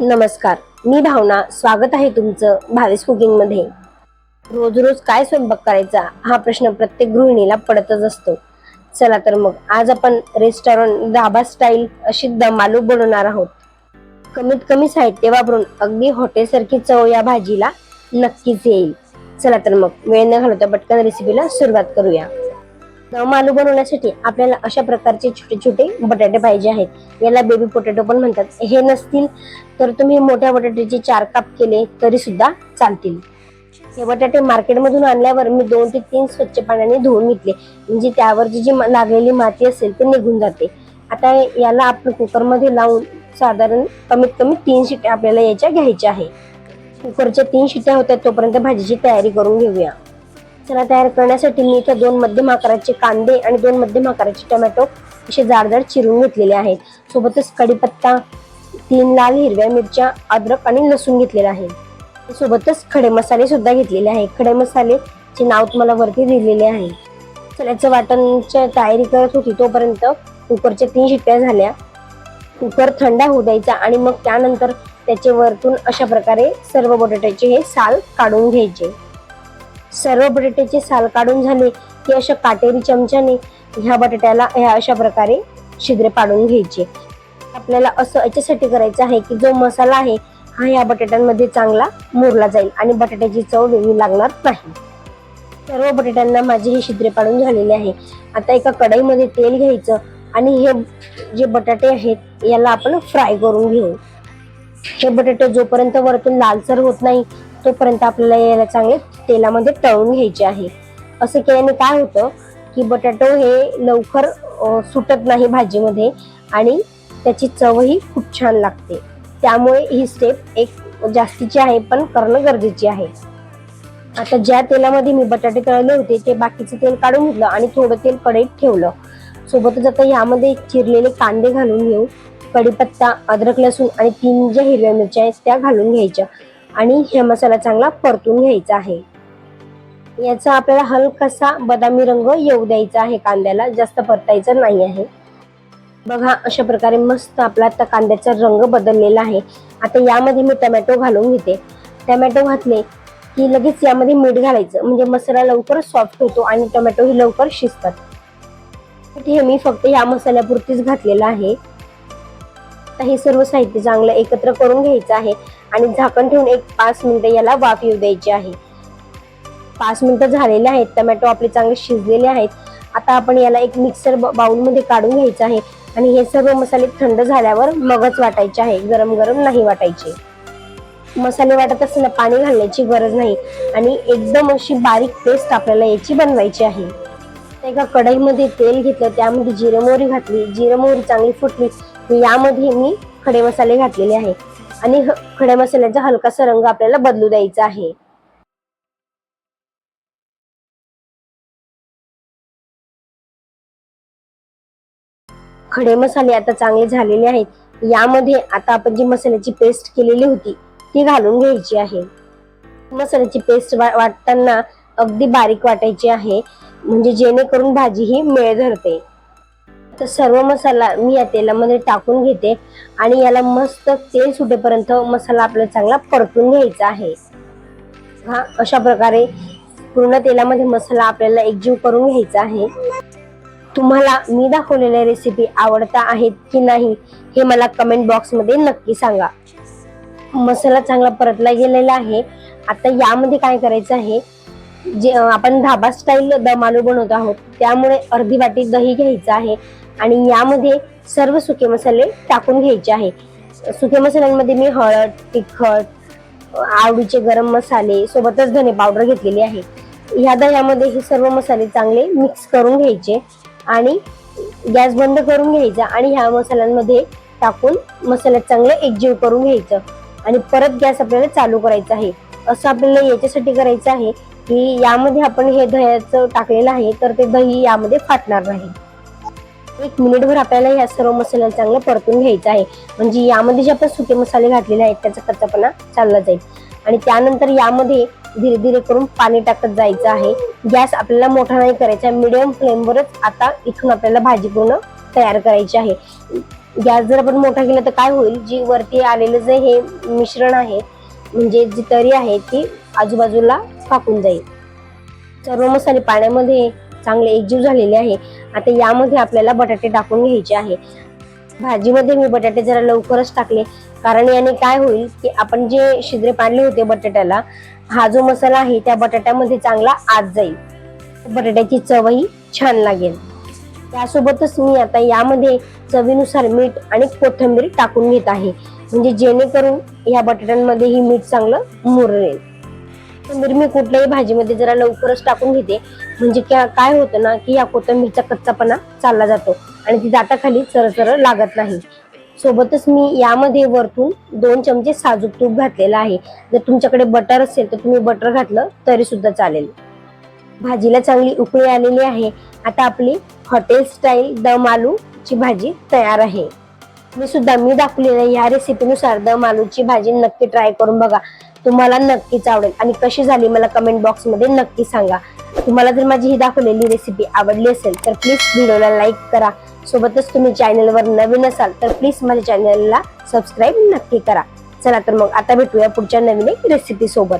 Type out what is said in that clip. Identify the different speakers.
Speaker 1: नमस्कार मी भावना स्वागत आहे तुमचं भावेश कुकिंगमध्ये रोज रोज काय स्वयंपाक करायचा हा प्रश्न प्रत्येक गृहिणीला पडतच असतो. चला तर मग आज आपण रेस्टॉरंट धाबा स्टाईल अशी दमालू बनवणार आहोत. कमीत कमी साहित्य वापरून अगदी हॉटेलसारखी चव या भाजीला नक्कीच येईल. चला तर मग वेळ न घालवता पटकन रेसिपीला सुरुवात करूया. मालू बनवण्यासाठी आपल्याला अशा प्रकारचे छोटे छोटे बटाटे पाहिजे आहेत. याला बेबी पोटॅटो पण म्हणतात. हे नसतील तर तुम्ही मोठ्या बटाट्याचे चार काप केले तरी सुद्धा चालतील. हे बटाटे मार्केटमधून आणल्यावर मी दोन ते तीन स्वच्छ पाण्याने धुवून घेतले. म्हणजे त्यावरची जी म- लागलेली माती असेल ते निघून जाते. आता याला आपण कुकरमध्ये लावून साधारण कमीत कमी तीन शिट्ट्या आपल्याला याच्या घ्यायच्या आहे. कुकरच्या तीन शिट्ट्या होत्या तोपर्यंत भाजीची तयारी करून घेऊया. चला तयार करण्यासाठी मी इथे दोन मध्यम आकाराचे कांदे आणि दोन मध्यम आकाराचे टोमॅटो असे जाडजाड चिरून घेतलेले आहेत. सोबतच कढीपत्ता तीन लाल हिरव्या मिरच्या अद्रक आणि लसूण घेतलेला आहे. सोबतच खडे मसाले सुद्धा घेतलेले आहे खडे मसालेचे नाव तुम्हाला वरती दिलेले आहे. चण्याचं वाटणच्या तयारी करत होती. तोपर्यंत कुकरच्या तीन शिट्ट्या झाल्या. कुकर थंड होऊ द्यायचा आणि मग त्यानंतर त्याचे वरतून अशा प्रकारे सर्व बटाट्याचे हे साल काढून घ्यायचे. सर्व बटाट्याचे साल काढून झाले. की अशा काटेरी चमच्याने ह्या बटाट्याला ह्या अशा प्रकारे छिद्रे पाडून घ्यायचे. आपल्याला असं याच्यासाठी करायचं आहे की जो मसाला आहे हा या बटाट्यांमध्ये चांगला मुरला जाईल आणि बटाट्याची चव वेगळी लागणार नाही. सर्व बटाट्यांना माझे हे छिद्रे पाडून झालेले आहे. आता एका कढईमध्ये तेल घ्यायचं आणि हे जे बटाटे आहेत याला आपण फ्राय करून घेऊ. हे बटाटे जोपर्यंत वरतून लालसर होत नाही तोपर्यंत आपल्याला याला चांगले तेलामध्ये तळून घ्यायचे आहे. असं केल्याने काय होतं की बटाटो हे लवकर सुटत नाही भाजीमध्ये आणि त्याची चवही खूप छान लागते. त्यामुळे ही स्टेप एक जास्तीची आहे पण करणं गरजेची आहे. आता ज्या तेलामध्ये मी बटाटे तळले होते ते बाकीचं तेल काढून घेतलं आणि थोडं तेल कढईत ठेवलं. सोबतच आता यामध्ये चिरलेले कांदे घालून घेऊ. कढीपत्ता अद्रक लसूण आणि तीन ज्या हिरव्या मिरच्या आहेत त्या घालून घ्यायच्या. आणि हे मसाला चांगला परतून घ्यायचा आहे. याचा आपल्याला हलकासा बदामी रंग येऊ द्यायचा आहे कांद्याला जास्त परतायचं नाही आहे. बघा अशा प्रकारे मस्त आपला आता कांद्याचा रंग बदललेला आहे. आता यामध्ये मी टमॅटो घालून घेते. टमॅटो घातले की लगेच यामध्ये मीठ घालायचं. म्हणजे मसाला लवकर सॉफ्ट होतो आणि टोमॅटोही लवकर शिजतात. हे मी फक्त या मसाल्यापुरतीच घातलेलं आहे. आता हे सर्व साहित्य चांगलं एकत्र करून घ्यायचं आहे. आणि झाकण ठेवून एक पाच मिनिटं याला वाफ येऊ द्यायची आहे. पाच मिनिटं झालेले आहेत टमॅटो आपले चांगले शिजलेले आहेत. आता आपण याला एक मिक्सर बाउलमध्ये काढून घ्यायचं आहे आणि हे सर्व मसाले थंड झाल्यावर मगच वाटायचे आहे गरम गरम नाही वाटायचे. मसाले वाटत असताना पाणी घालण्याची गरज नाही आणि एकदम अशी बारीक पेस्ट आपल्याला याची बनवायची आहे. एका कढईमध्ये तेल घेतलं त्यामध्ये जिरे मोहरी घातली जिरं मोहरी चांगली फुटली यामध्ये मी खडे मसाले घातलेले आहे आणि खड्या मसाल्याचा हलकासा रंग आपल्याला बदलू द्यायचा आहे. खडे मसाले आता चांगले झालेले आहेत. यामध्ये आता आपण जी मसाल्याची पेस्ट केलेली होती ती घालून घ्यायची आहे. मसाल्याची पेस्ट वाटताना अगदी बारीक वाटायची आहे. म्हणजे जेणेकरून भाजी ही मेळ धरते. तर सर्व मसाला मी या तेलामध्ये टाकून घेते आणि याला मस्त तेल सुटेपर्यंत मसाला आपल्याला चांगला परतून घ्यायचा आहे. हा अशा प्रकारे पूर्ण तेलामध्ये मसाला आपल्याला एकजीव करून घ्यायचा आहे. तुम्हाला मी दाखवलेल्या रेसिपी आवडता आहेत की नाही हे मला कमेंट बॉक्समध्ये नक्की सांगा. मसाला चांगला परतला गेलेला आहे. आता यामध्ये काय करायचं आहे? जे आपण धाबा स्टाईल दम आलू बनवत आहोत त्यामुळे अर्धी वाटी दही घ्यायचं आहे आणि यामध्ये सर्व सुके मसाले टाकून घ्यायचे आहे. सुके मसाल्यांमध्ये मी हळद तिखट आवडीचे गरम मसाले सोबतच धने पावडर घेतलेली आहे. ह्या दह्यामध्ये हे सर्व मसाले चांगले मिक्स करून घ्यायचे आणि गॅस बंद करून घ्यायचा आणि ह्या मसाल्यांमध्ये टाकून मसाल्यात चांगलं एकजीव करून घ्यायचं आणि परत गॅस आपल्याला चालू करायचा आहे. असं आपल्याला याच्यासाठी करायचं आहे की यामध्ये आपण हे दह्याचं टाकलेलं आहे तर ते दही यामध्ये फाटणार नाही. एक मिनिटभर आपल्याला या सर्व मसाल्याला चांगलं परतून घ्यायचं आहे. म्हणजे यामध्ये जे आपण सुके मसाले घातलेले आहेत त्याचा कच्चापणा चालला जाईल. आणि त्यानंतर यामध्ये धीरे धीरे करून पाणी टाकत जायचं आहे. गॅस आपल्याला मोठा नाही करायचा मिडियम फ्लेमवरच आता इथून आपल्याला भाजी पूर्ण तयार करायची आहे. गॅस जर आपण मोठा केला तर काय होईल? जी वरती आलेलं जे हे मिश्रण आहे म्हणजे जी तरी आहे ती आजूबाजूला फाकून जाईल. सर्व मसाले पाण्यामध्ये चांगले एकजीव झालेले आहे. आता यामध्ये आपल्याला बटाटे टाकून घ्यायचे आहे. भाजीमध्ये मी बटाटे जरा लवकरच टाकले. कारण याने काय होईल की आपण जे शिद्रे पाडले होते बटाट्याला हा जो मसाला आहे त्या बटाट्यामध्ये चांगला आत जाईल. बटाट्याची चवही छान लागेल. त्यासोबतच मी आता यामध्ये चवीनुसार मीठ आणि कोथिंबीर टाकून घेत आहे. म्हणजे जेणेकरून ह्या बटाट्यांमध्ये ही मीठ चांगलं मुरेल कोथिंबीर मी कुठल्याही भाजीमध्ये जरा लवकरच टाकून घेते. म्हणजे क्या- काय होतं ना की या कोथिंबीरचा कच्चापणा चालला जातो आणि ती दाताखाली चरचर लागत नाही. सोबतच मी यामध्ये वरतून दोन चमचे साजूक तूप घातलेलं आहे. जर तुमच्याकडे बटर असेल तर तुम्ही बटर घातलं तरी सुद्धा चालेल. भाजीला चांगली उकळी आलेली आहे. आता आपली हॉटेल स्टाईल दम आलूची भाजी तयार आहे. मी सुद्धा मी दाखवलेल्या या रेसिपीनुसार दम आलूची भाजी नक्की ट्राय करून बघा. तुम्हाला नक्कीच आवडेल. आणि कशी झाली मला कमेंट बॉक्समध्ये नक्की सांगा. तुम्हाला जर माझी ही दाखवलेली रेसिपी आवडली असेल तर प्लीज व्हिडिओला लाईक करा. सोबतच तुम्ही चॅनलवर नवीन असाल तर प्लीज माझ्या चॅनलला सबस्क्राईब नक्की करा. चला तर मग आता भेटूया पुढच्या नवीन एक रेसिपी सोबत.